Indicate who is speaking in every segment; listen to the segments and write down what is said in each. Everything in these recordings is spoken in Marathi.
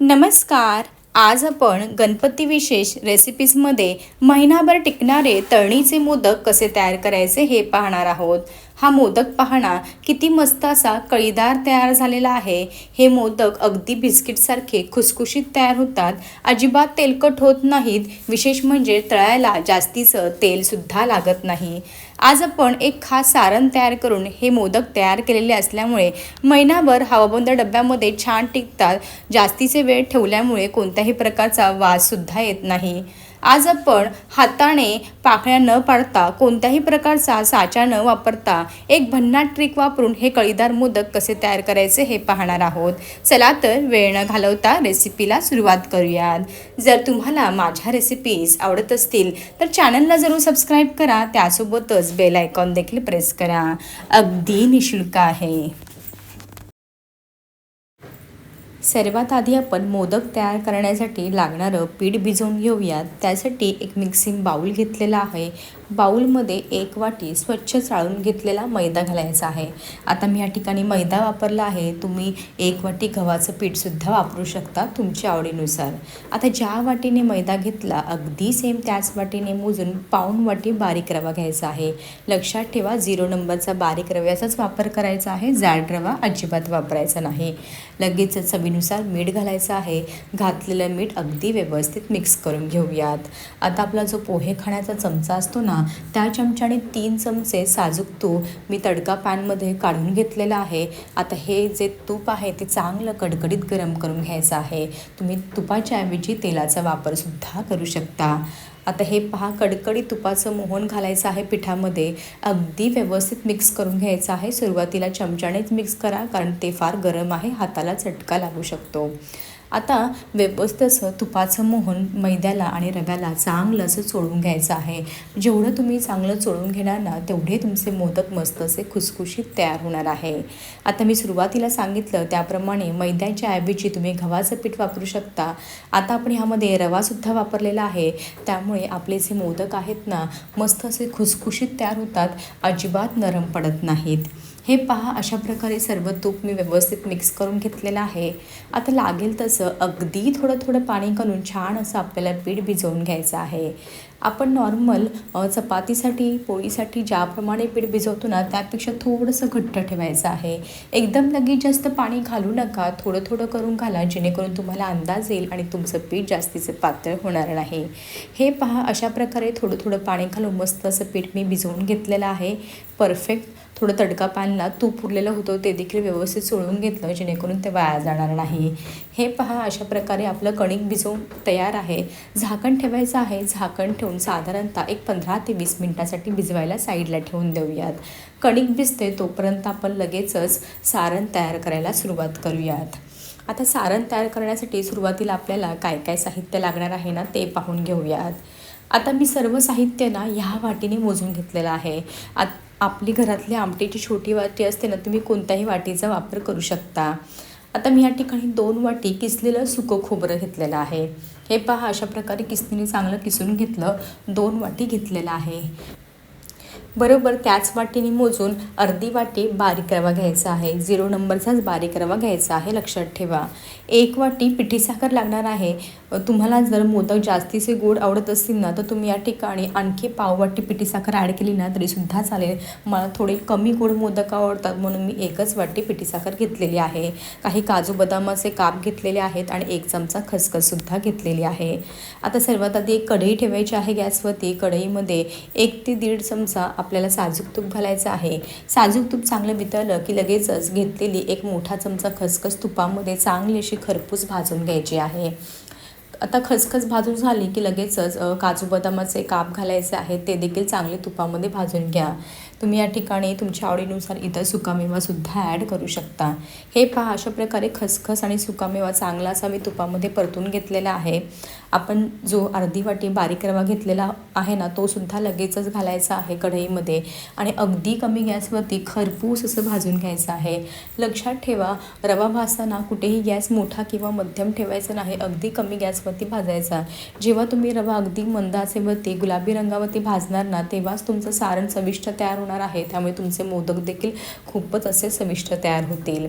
Speaker 1: नमस्कार. आज आपण गणपती विशेष रेसिपीजमध्ये महिनाभर टिकणारे तळणीचे मोदक कसे तयार करायचे हे पाहणार आहोत. हा मोदक पाहणा किती मस्त असा कळीदार तयार झालेला आहे. हे मोदक अगदी बिस्किटसारखे खुसखुशीत तयार होतात. अजिबात तेलकट होत नाहीत. विशेष म्हणजे तळायला जास्तीचं तेलसुद्धा लागत नाही. आज आपण एक खास सारण तयार करून हे मोदक तयार केलेले असल्यामुळे महिनाभर हवाबंद डब्यामध्ये छान टिकतात. जास्तीचे वेळ ठेवल्यामुळे कोणत्याही प्रकारचा वाससुद्धा येत नाही. आज आपण हाताने पाकळ्या न पाडता कोणत्याही प्रकारचा साचा न वापरता एक भन्नाट ट्रिक वापरून हे कळीदार मोदक कसे तयार करायचे हे पाहणार आहोत. चला तर वेळ न घालवता रेसिपीला सुरुवात करूयात. जर तुम्हाला माझ्या रेसिपीज आवडत असतील तर चॅनलला जरूर सबस्क्राईब करा. त्यासोबतच बेल आयकॉन देखील प्रेस करा. अगदी निशुल्क आहे. सर्वात आधी आपण मोदक तयार करण्यासाठी लागणारं पीठ भिजवून घेऊयात. त्यासाठी एक मिक्सिंग बाऊल घेतलेला आहे. बाऊलमध्ये एक वाटी स्वच्छ चाळून घेतलेला मैदा घालायचा आहे. आता मी या ठिकाणी मैदा वापरला आहे. तुम्ही एक वाटी गव्हाचं पीठसुद्धा वापरू शकता तुमच्या आवडीनुसार. आता ज्या वाटीने मैदा घेतला अगदी सेम त्याच वाटीने मोजून पाऊण वाटी बारीक रवा घ्यायचा आहे. लक्षात ठेवा झिरो नंबरचा बारीक रव्याचाच वापर करायचा आहे. जाड रवा अजिबात वापरायचा नाही. लगेचच चवीन चवीनुसार मीठ घालायचं आहे. घातलेलं मीठ अगदी व्यवस्थित मिक्स करून घेऊयात. आता आपला जो पोहे खाण्याचा चमचा असतो ना त्या चमच्याने तीन चमचे साजूक तूप मी तडका पॅनमध्ये काढून घेतलेलं आहे. आता हे जे तूप आहे ते चांगलं कडकडीत गरम करून घ्यायचं आहे. तुम्ही तुपाच्या ऐवजी तेलाचा वापरसुद्धा करू शकता. आता हे पहा कडकडीत तुपाचं मोहन घालायचं आहे पिठामध्ये. अगदी व्यवस्थित मिक्स करून घ्यायचं आहे. सुरुवातीला चमच्यानेच मिक्स करा कारण ते फार गरम आहे. हाताला चटका लागू शकतो. आता व्यवस्थित असं तुपाचं मोहन मैद्याला आणि रव्याला चांगलं असं चोळून घ्यायचं आहे. जेवढं तुम्ही चांगलं चोळून घेणार ना तेवढे तुमचे मोदक मस्त असे खुसखुशीत तयार होणार आहे. आता मी सुरुवातीला सांगितलं त्याप्रमाणे मैद्याच्या ऐवजी तुम्ही गव्हाचं पीठ वापरू शकता. आता आपण ह्यामध्ये रवासुद्धा वापरलेला आहे. त्यामुळे आपले जे मोदक आहेत ना मस्त असे खुसखुशीत तयार होतात. अजिबात नरम पडत नाहीत. हे पहा अशा प्रकारे सर्व तूप मी व्यवस्थित मिक्स करून घेतलेलं आहे. आता लागेल तसं अगदी थोडं थोडं पाणी घालून छान असं आपल्याला पीठ भिजवून घ्यायचं आहे. आपण नॉर्मल चपातीसाठी पोळीसाठी ज्याप्रमाणे पीठ भिजवतो ना त्यापेक्षा थोडंसं घट्ट ठेवायचं आहे. एकदम लगेच जास्त पाणी घालू नका थोडं थोडं करून घाला जेणेकरून तुम्हाला अंदाज येईल आणि तुमचं पीठ जास्तीचं पातळ होणार नाही. हे पहा अशा प्रकारे थोडं थोडं पाणी घालून मस्त असं पीठ मी भिजवून घेतलेलं आहे. परफेक्ट थोडं तडका पॅनला तूप उरलेलं होतं ते देखील व्यवस्थित सोडून घेतलं जेणेकरून ते वाया जाणार नाही. हे पहा अशा प्रकारे आपलं कणिक भिजवून तयार आहे. झाकण ठेवायचं आहे. झाकण ठेवून साधारणतः एक पंधरा ते वीस मिनटासाठी भिजवायला साईडला ठेवून देऊयात. कणिक भिजते तोपर्यंत आपण लगेचच सारण तयार करायला सुरुवात करूयात. आता सारण तयार करण्यासाठी सुरुवातीला आपल्याला काय काय साहित्य लागणार आहे ना ते पाहून घेऊयात. आता मी सर्व साहित्य ना ह्या वाटीने मोजून घेतलेलं आहे. आत आपली घरातली आमटीची छोटी वाटी असते ना तुम्ही कोणत्याही वाटीचा वापर करू शकता. आता मी या ठिकाणी दोन वाटी किसलेलं सुकं खोबरं घेतलेलं आहे. हे पहा अशा प्रकारे किसणीने चांगलं किसून घेतलं दोन वाटी घेतलेलं आहे. बरोबर त्याच वाटीने मोजून अर्धी वाटी बारीक रवा घ्यायचा आहे. झिरो नंबरचाच बारीक रवा घ्यायचा आहे. लक्षात ठेवा. एक वाटी पिठी साखर लागणार आहे. तुम्हाला जर मोदक जास्तीचे गोड आवडत असतील ना तर तुम्ही या ठिकाणी आणखी पाववाटी पिठी साखर ॲड केली ना तरीसुद्धा चालेल. मला थोडे कमी गोड मोदक आवडतात म्हणून मी एकच वाटी पिठी साखर घेतलेली आहे. काही काजू बदामाचे काप घेतलेले आहेत आणि एक चमचा खसखससुद्धा घेतलेली आहे. आता सर्वात आधी एक कढई ठेवायची आहे गॅसवरती. कढईमध्ये एक ते दीड चमचा आपल्याला साजूक तूप घालायचं आहे. साजूक तूप चांगलं वितळलं की लगेचच घेतलेली एक मोठा चमचा खसखस तुपामध्ये चांगली अशी खरपूस भाजून घ्यायची आहे. आता खसखस भाजून झाली की लगेचच काजू बदामाचे काप घालायचे आहेत ते देखील चांगले तुपामध्ये भाजून घ्या. तुम्ही या ठिकाणी तुमच्या आवडीनुसार इतर सुकामेवासुद्धा ॲड करू शकता. हे पहा अशा प्रकारे खसखस आणि सुकामेवा चांगला असा मी तुपामध्ये परतून घेतलेला आहे. आपण जो अर्धी वाटी बारीक रवा घेतलेला आहे ना तो सुद्धा लगेचच घालायचा आहे कढईमध्ये आणि अगदी कमी गॅसवरती खरपूस असं भाजून घ्यायचं आहे. लक्षात ठेवा रवा भाजताना कुठेही गॅस मोठा किंवा मध्यम ठेवायचा नाही अगदी कमी गॅसवरती भाजायचा. जेव्हा तुम्ही रवा अगदी मंदासेवरती गुलाबी रंगावरती भाजणार ना तेव्हाच तुमचं सारण चविष्ट तयार होणार आहे. त्यामुळे तुमचे मोदक देखील खूपच असे चविष्ट तयार होतील.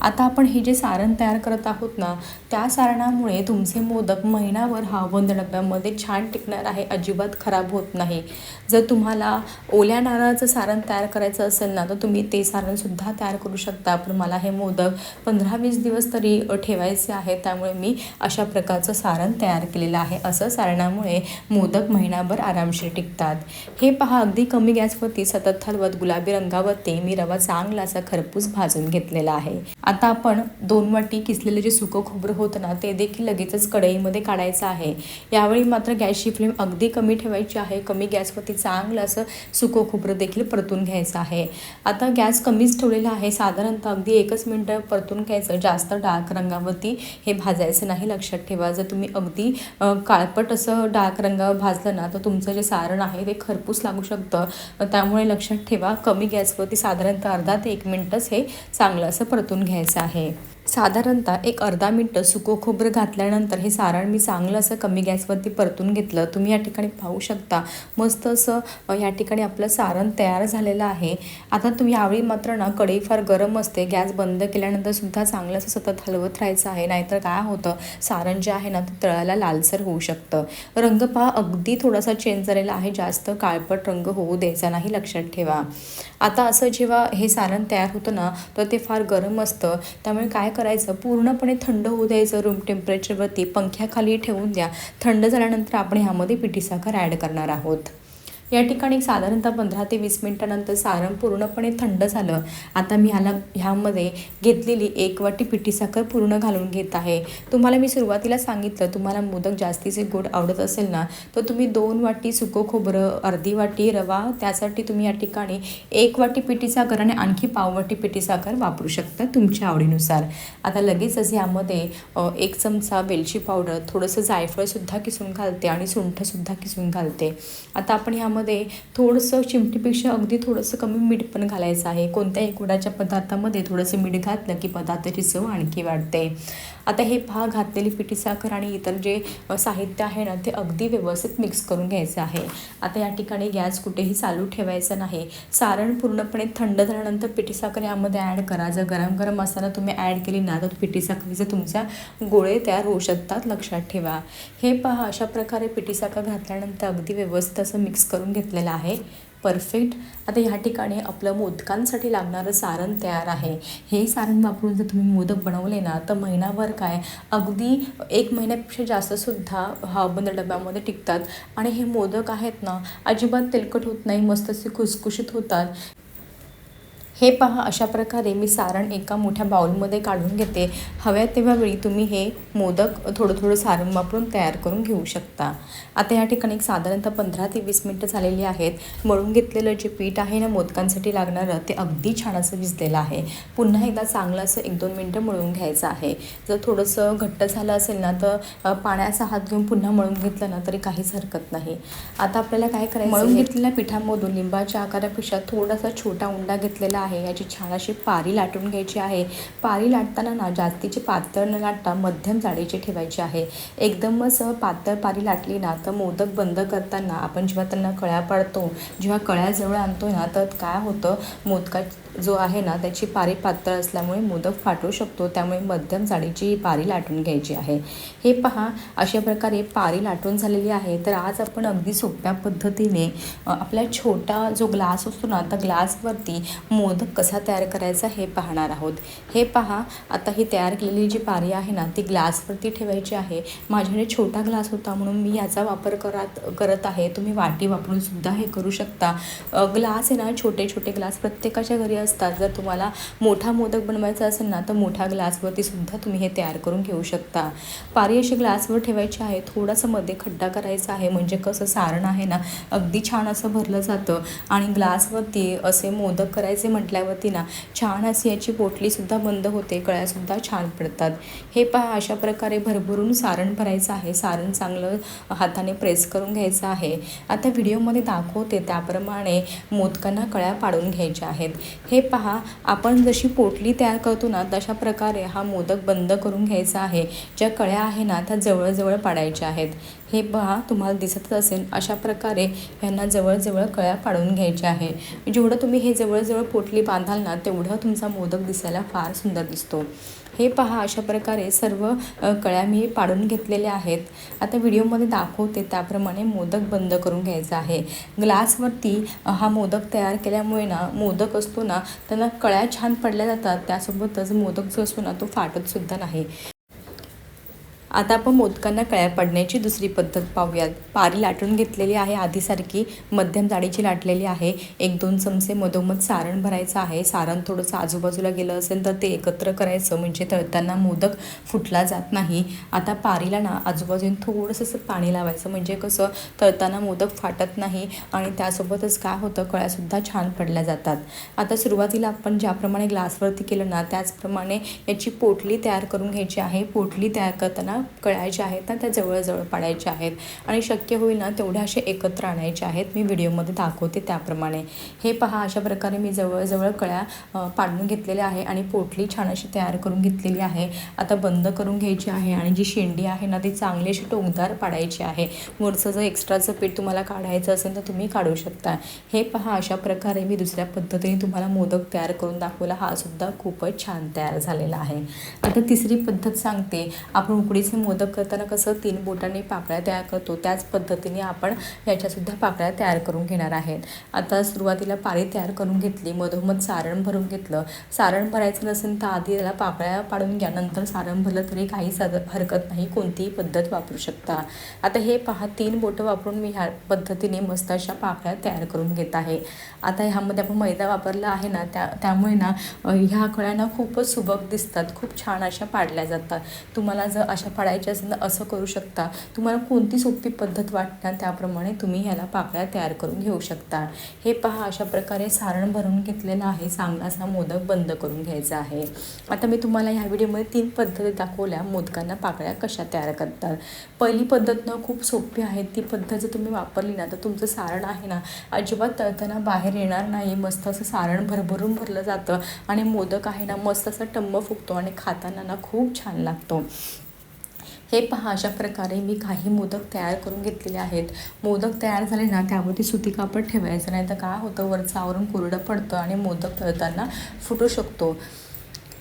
Speaker 1: आता आपण हे जे सारण तयार करत आहोत ना त्या सारणामुळे तुमचे मोदक महिनाभर हा डब्यामध्ये छान टिकणार आहे अजिबात खराब होत नाही. जर तुम्हाला ओल्या नारळाचं सारण तयार करायचं असेल ना तर तुम्ही ते सारणसुद्धा तयार करू शकता. पण मला हे मोदक पंधरा वीस दिवस तरी ठेवायचे आहे त्यामुळे मी अशा प्रकारचं सारण तयार केलेलं आहे. असं सारणामुळे मोदक महिनाभर आरामशीर टिकतात. हे पहा अगदी कमी गॅसवरती सतत हलवत गुलाबी रंगावरती मी रवा चांगला असा खरपूस भाजून घेतलेला आहे. आता आपण दोन वाटी किसलेलं जे सुकं खोबरं होतं ना ते देखील लगेचच कढईमध्ये काढायचं आहे. यावेळी मात्र गॅसची फ्लेम अगदी कमी ठेवायची आहे. कमी गॅसवरती चांगलं असं सुकं खोबरं देखील परतून घ्यायचं आहे. आता गॅस कमीच ठेवलेला आहे. साधारणतः अगदी एकच मिनटं परतून घ्यायचं. जास्त डार्क रंगावरती हे भाजायचं नाही लक्षात ठेवा. जर तुम्ही अगदी काळपट असं डार्क रंगावर भाजलं ना तर तुमचं जे सारण आहे ते खरपूस लागू शकतं. त्यामुळे लक्षात ठेवा कमी गॅसवरती साधारणतः अर्धा ते एक मिनटंच हे चांगलं असं परतून घ्यायचं. आहे. साधारणतः एक अर्धा मिनटं सुकं खोबरं घातल्यानंतर हे सारण मी चांगलं असं कमी गॅसवरती परतून घेतलं. तुम्ही या ठिकाणी पाहू शकता. मस्त असं या ठिकाणी आपलं सारण तयार झालेलं आहे. आता तुम्ही यावेळी मात्र ना कढई फार गरम असते. गॅस बंद केल्यानंतर सुद्धा चांगलं असं सतत हलवत राहायचं आहे. नाहीतर काय होतं? सारण जे आहे ना ते तळायला लालसर होऊ शकतं. रंग पहा अगदी थोडासा चेंज झालेला आहे. जास्त काळपट रंग होऊ द्यायचा नाही लक्षात ठेवा. आता असं जेव्हा हे सारण तयार होतं ना तर ते फार गरम असतं. त्यामुळे काय करायचं पूर्णपणे थंड होऊ द्यायचं रूम टेम्परेचरवरती पंख्याखाली ठेवून द्या. थंड झाल्यानंतर आपण ह्यामध्ये पिठी साखर ॲड करणार आहोत. या ठिकाणी साधारणतः पंधरा ते वीस मिनटानंतर सारण पूर्णपणे थंड झालं. आता मी ह्याला ह्यामध्ये घेतलेली एक वाटी पिठी साखर पूर्ण घालून घेत आहे. तुम्हाला मी सुरुवातीला सांगितलं तुम्हाला मोदक जास्तीचे गोड आवडत असेल ना तर तुम्ही दोन वाटी सुकं खोबरं अर्धी वाटी रवा त्यासाठी तुम्ही या ठिकाणी एक वाटी पिठी साखर आणि आणखी पाव वाटी पिठी साखर वापरू शकता तुमच्या आवडीनुसार. आता लगेचच यामध्ये एक चमचा वेलची पावडर थोडंसं जायफळसुद्धा किसून घालते आणि सुंठसुद्धा किसून घालते. आता आपण ह्यामध्ये थोडंसं चिमटीपेक्षा अगदी थोडंसं कमी मीठ पण घालायचं आहे. कोणत्याही गुडाच्या पदार्थामध्ये थोडंसं मीठ घातलं की पदार्थाची चव आणखी वाढते. आता हे पहा घातलेली पिठी साखर आणि इतर जे साहित्य आहे ना ते अगदी व्यवस्थित मिक्स करून घ्यायचं आहे. आता या ठिकाणी गॅस कुठेही चालू ठेवायचा नाही. सारण पूर्णपणे थंड झाल्यानंतर पिठी साखर यामध्ये ॲड करा. जर गरम गरम मसाला तुम्ही ॲड केली ना तर पिठी साखरेचे तुमच्या गोळे तयार होऊ शकतात लक्षात ठेवा. हे पहा अशा प्रकारे पिठी साखर घातल्यानंतर अगदी व्यवस्थित असं मिक्स करून घेतलेलं आहे. परफेक्ट आता ह्या ठिकाणी आपलं मोदकांसाठी लागणारं सारण तयार आहे. हे सारण वापरून जर तुम्ही मोदक बनवले ना तर महिनाभर काय? अगदी एक महिन्यापेक्षा जास्तसुद्धा हा बंद डब्यामध्ये टिकतात. आणि हे मोदक आहेत ना अजिबात तेलकट होत नाही मस्त असे खुसखुशीत होतात. हे पहा अशा प्रकारे मी सारण एका मोठ्या बाउलमध्ये काढून घेते. हव्या तेव्हा वेळी तुम्ही हे मोदक थोडं थोडं सारण वापरून तयार करून घेऊ शकता. आता या ठिकाणी एक साधारणतः पंधरा ते वीस मिनटं झालेली आहेत. मळून घेतलेलं जे पीठ आहे ना मोदकांसाठी लागणारं ते अगदी छान असं भिजलेलं आहे. पुन्हा एकदा चांगलं असं एक दोन मिनटं मळून घ्यायचं आहे. जर थोडंसं घट्ट झालं असेल ना तर पाण्याचा हात घेऊन पुन्हा मळून घेतलं ना तरी काहीच हरकत नाही. आता आपल्याला काय करायचं मळून घेतलेल्या पिठामधून लिंबाच्या आकारापेक्षा थोडासा छोटा उंडा घेतलेला आहे आहे. याची छान अशी पारी लाटून घ्यायची आहे. पारी लाटताना ना जास्तीची पातळ न लाटता मध्यम जाडीची ठेवायची आहे. एकदमच पातळ पारी लाटली ना तर मोदक बंद करताना आपण जेव्हा त्यांना कळ्या पाडतो जेव्हा कळ्याजवळ आणतो ना तर काय होतं? मोदका जो आहे ना त्याची पारी पातळ असल्यामुळे मोदक फाटू शकतो. त्यामुळे मध्यम जाडीची ही पारी लाटून घ्यायची आहे. हे पहा अशा प्रकारे पारी लाटून झालेली आहे. तर आज आपण अगदी सोप्या पद्धतीने आपला छोटा जो ग्लास असतो ना त्या ग्लासवरती मोदक कसा तयार करायचा हे पाहणार आहोत. हे पहा आता ही तयार केलेली जी पारी आहे ना ती ग्लासवरती ठेवायची आहे. माझ्याकडे छोटा ग्लास होता म्हणून मी याचा वापर करत करत आहे. तुम्ही वाटी वापरून सुद्धा हे करू शकता. ग्लास आहे ना छोटे छोटे ग्लास. प्रत्येकाच्या घरी असतात. जर तुम्हाला मोठा मोदक बनवायचा असेल ना तर मोठ्या ग्लासवरती सुद्धा तुम्ही हे तयार करून घेऊ शकता. पारी अशी ग्लासवर ठेवायची आहे. थोडासा मध्ये खड्डा करायचा आहे. म्हणजे कसं सारण आहे ना अगदी छान असं भरलं जातं. आणि ग्लासवरती असे मोदक करायचे म्हटल्यावरती ना छान अशी याची पोटलीसुद्धा बंद होते. कळ्यासुद्धा छान पडतात. हे पहा अशा प्रकारे भरभरून सारण भरायचं आहे. सारण चांगलं हाताने प्रेस करून घ्यायचं आहे. आता व्हिडिओमध्ये दाखवते त्याप्रमाणे मोदकांना कळ्या पाडून घ्यायच्या आहेत. हे हे पहा आपण जशी पोटली तयार करतो ना तशा प्रकारे हा मोदक बंद करून घ्यायचा आहे. ज्या कळ्या आहे ना त्या जवळजवळ पाडायच्या आहेत. हे पहा तुम्हाला दिसतच असेल अशा प्रकारे ह्यांना जवळजवळ कळ्या पाडून घ्यायच्या आहे जेवढं तुम्ही हे जवळजवळ पोटली बांधाल ना तेवढं तुमचा मोदक दिसायला फार सुंदर दिसतो. हे पहा अशा प्रकारे सर्व कळ्या मी पाडून घेतलेल्या आहेत. आता व्हिडिओमध्ये दाखवते त्याप्रमाणे मोदक बंद करून घ्यायचा आहे. ग्लासवरती हा मोदक तयार केल्यामुळे ना मोदक असतो ना त्यांना कळ्या छान पडल्या जातात. त्यासोबतच मोदक जो असतो ना तो फाटतसुद्धा नाही. आता आपण मोदकांना कळ्या पडण्याची दुसरी पद्धत पाहूयात. पारी लाटून घेतलेली आहे आधीसारखी मध्यम जाडीची लाटलेली आहे. एक दोन चमचे मधोमध सारण भरायचं आहे. सारण थोडंसं आजूबाजूला गेलं असेल तर ते एकत्र करायचं म्हणजे तळताना मोदक फुटला जात नाही. आता पारीला ना आजूबाजूने थोडंसं असं पाणी लावायचं म्हणजे कसं तळताना मोदक फाटत नाही आणि त्यासोबतच काय होतं कळ्यासुद्धा छान पडल्या जातात. आता सुरुवातीला आपण ज्याप्रमाणे ग्लासवरती केलं ना त्याचप्रमाणे याची पोटली तयार करून घ्यायची आहे. पोटली तयार करताना कळ्या ज्या आहेत ना त्या जवळजवळ पाडायच्या आहेत. आणि शक्य होईल ना तेवढ्या असे एकत्र आणायचे आहेत. मी व्हिडिओमध्ये दाखवते त्याप्रमाणे. हे पहा अशा प्रकारे मी जवळजवळ कळ्या पाडून घेतलेल्या आहे आणि पोटली छान अशी तयार करून घेतलेली आहे. आता बंद करून घ्यायची आहे आणि जी शेंडी आहे ना ती चांगली अशी टोकदार पाडायची आहे. वरचं जर एक्स्ट्राचं पीठ तुम्हाला काढायचं असेल तर तुम्ही काढू शकता. हे पहा अशा प्रकारे मी दुसऱ्या पद्धतीने तुम्हाला मोदक तयार करून दाखवला. हा सुद्धा खूपच छान तयार झालेला आहे. आता तिसरी पद्धत सांगते. आपण उकडीच मोदक करताना कसं तीन बोटांनी पाकळ्या तयार करतो त्याच पद्धतीने आपण याच्यासुद्धा पाकळ्या तयार करून घेणार आहेत. आता सुरुवातीला पाळी तयार करून घेतली मधोमध सारण भरून घेतलं. सारण भरायचं नसेल तर आधी त्याला पाकळ्या पाडून घ्या नंतर सारण भरलं तरी काही साध हरकत नाही कोणतीही पद्धत वापरू शकता. आता हे पहा तीन बोटं वापरून मी ह्या पद्धतीने मस्त अशा पाकळ्या तयार करून घेत आहे. आता ह्यामध्ये आपण मैदा वापरला आहे ना त्या त्यामुळे ना ह्या कळ्या ना खूपच सुबक दिसतात खूप छान अशा पाडल्या जातात. तुम्हाला जर अशा पाडायच्या असेल तर असं करू शकता. तुम्हाला कोणती सोपी पद्धत वाटणार त्याप्रमाणे तुम्ही ह्याला पाकळ्या तयार करून घेऊ शकता. हे पहा अशा प्रकारे सारण भरून घेतलेलं आहे. चांगलासा मोदक बंद करून घ्यायचा आहे. आता मी तुम्हाला ह्या व्हिडिओमध्ये तीन पद्धती दाखवल्या. मोदकांना पाकळ्या कशा तयार करतात? पहिली पद्धत ना खूप सोपी आहे. ती पद्धत जर तुम्ही वापरली ना तर तुमचं सारण आहे ना अजिबात तळताना बाहेर येणार नाही. मस्त असं सारण भरभरून भरलं जातं. आणि मोदक आहे ना मस्त असा टंब फुगतो आणि खाताना ना खूप छान लागतो. हे पहा अशा प्रकारे मी काही मोदक तयार करून घेतलेले आहेत. मोदक तयार झाले ना त्यावरती सुती कापड ठेवायचं नाही तर काय होतं वरचं आवरून कोरडं पडतं आणि मोदक तळताना फुटू शकतो.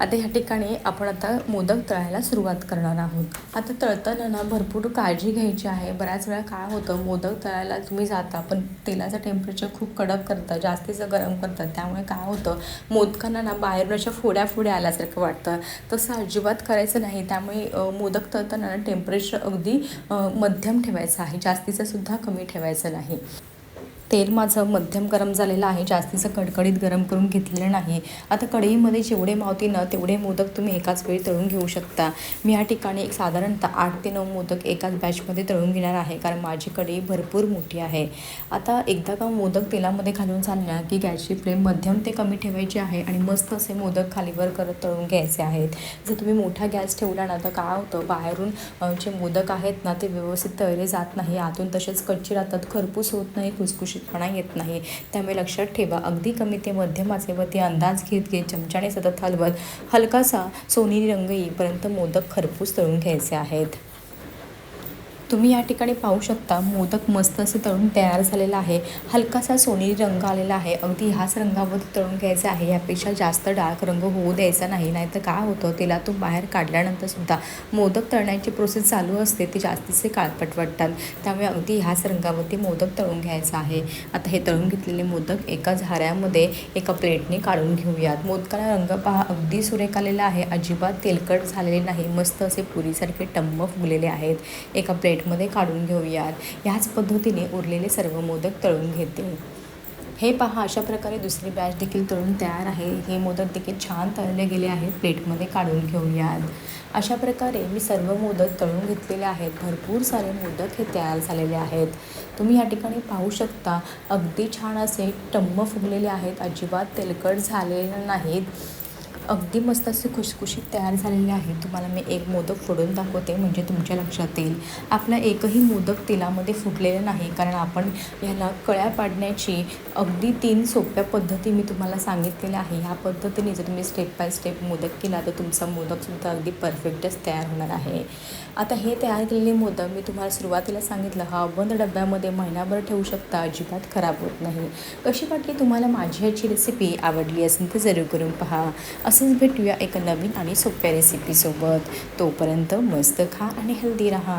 Speaker 1: आता ह्या ठिकाणी आपण आता मोदक तळायला सुरुवात करणार आहोत. आता तळताना ना भरपूर काळजी घ्यायची आहे. बऱ्याच वेळा काय होतं मोदक तळायला तुम्ही जाता पण तेलाचं टेम्परेचर खूप कडक करतं जास्तीचं गरम करतं. त्यामुळे काय होतं मोदकांना ना बाहेरून अशा फोड्या फोड्या आल्यासारखं वाटतं. तसं अजिबात करायचं नाही. त्यामुळे मोदक तळताना ना टेम्परेचर अगदी मध्यम ठेवायचं आहे. जास्तीचं सुद्धा कमी ठेवायचं नाही. तेल माझं मध्यम गरम झालेलं आहे जास्तीचं कडकडीत गरम करून घेतलेलं नाही. आता कढईमध्ये जेवढे मावतील ना तेवढे मोदक तुम्ही एकाच वेळी तळून घेऊ शकता. मी या ठिकाणी एक साधारणतः आठ ते नऊ मोदक एकाच बॅचमध्ये तळून घेणार आहे कारण माझी कढई भरपूर मोठी आहे. आता एकदा का मोदक तेलामध्ये घालून झाल्या की गॅसची फ्लेम मध्यम ते कमी ठेवायची आहे आणि मस्त असे मोदक खालीवर करत तळून घ्यायचे आहेत. जर तुम्ही मोठा गॅस ठेवला ना तर काय होतं? बाहेरून जे मोदक आहेत ना ते व्यवस्थित तळले जात नाही. आतून तसेच कच्चे राहतात खरपूस होत नाही खुसखुशीतपणा येत नाही. त्यामुळे लक्षात ठेवा अगदी कमी ते मध्यम ते अंदाज घेत घेत चमच्याने सतत हलवत हलकासा सोनेरी रंग येईपर्यंत मोदक खरपूस तळून घ्यायचे आहेत. तुम्ही या ठिकाणी पाहू शकता मोदक मस्त असे तळून तयार झालेला आहे. हलकासा सोनेरी रंग आलेला आहे. अगदी ह्याच रंगामध्ये तळून घ्यायचा आहे. यापेक्षा जास्त डार्क रंग होऊ द्यायचा नाही नाहीतर काय होतं? तेलातून बाहेर काढल्यानंतर सुद्धा मोदक तळण्याची प्रोसेस चालू असते ते जास्तीचे काळपट वाटतात. त्यामुळे अगदी ह्याच रंगावरती मोदक तळून घ्यायचा आहे. आता हे तळून घेतलेले मोदक एका झाऱ्यामध्ये एका प्लेटने काढून घेऊयात. मोदकाला रंग पहा. अगदी सुरेख आलेला आहे. अजिबात तेलकट झालेले नाही. मस्त असे पुरीसारखे टंब फुगलेले आहेत. एका प्लेट प्लेटमध्ये काढून घेऊयात. ह्याच पद्धतीने उरलेले सर्व मोदक तळून घेते. हे पहा अशा प्रकारे दुसरी बॅच देखील तळून तयार आहे. हे मोदक देखील छान तळले गेले आहेत. प्लेटमध्ये काढून घेऊयात. अशा प्रकारे मी सर्व मोदक तळून घेतलेले आहेत. भरपूर सारे मोदक हे तयार झालेले आहेत. तुम्ही या ठिकाणी पाहू शकता अगदी छान असे टम्म फुगलेले आहेत. अजिबात तेलकट झालेले नाहीत. अगदी मस्त असे खुशखुशीत तयार झालेले आहे तुम्हाला मी एक मोदक फोडून दाखवते म्हणजे तुमच्या लक्षात येईल. आपला एकही मोदक तेलामध्ये फुटलेला नाही कारण आपण ह्याला कळ्या पाडण्याची अगदी तीन सोप्या पद्धती मी तुम्हाला सांगितलेल्या आहे. ह्या पद्धतीने जर तुम्ही स्टेप बाय स्टेप मोदक केला तर तुमचा मोदकसुद्धा अगदी परफेक्टच तयार होणार आहे. आता हे तयार केलेले मोदक मी तुम्हाला सुरुवातीला सांगितलं हा बंद डब्यामध्ये महिनाभर ठेवू शकता अजिबात खराब होत नाही. कशी वाटली तुम्हाला माझी ह्याची रेसिपी आवडली असेल तर जरूर करून पहा. असं असंच भेटूया एका नवीन आणि सोप्या रेसिपीसोबत तोपर्यंत मस्त खा आणि हेल्दी राहा.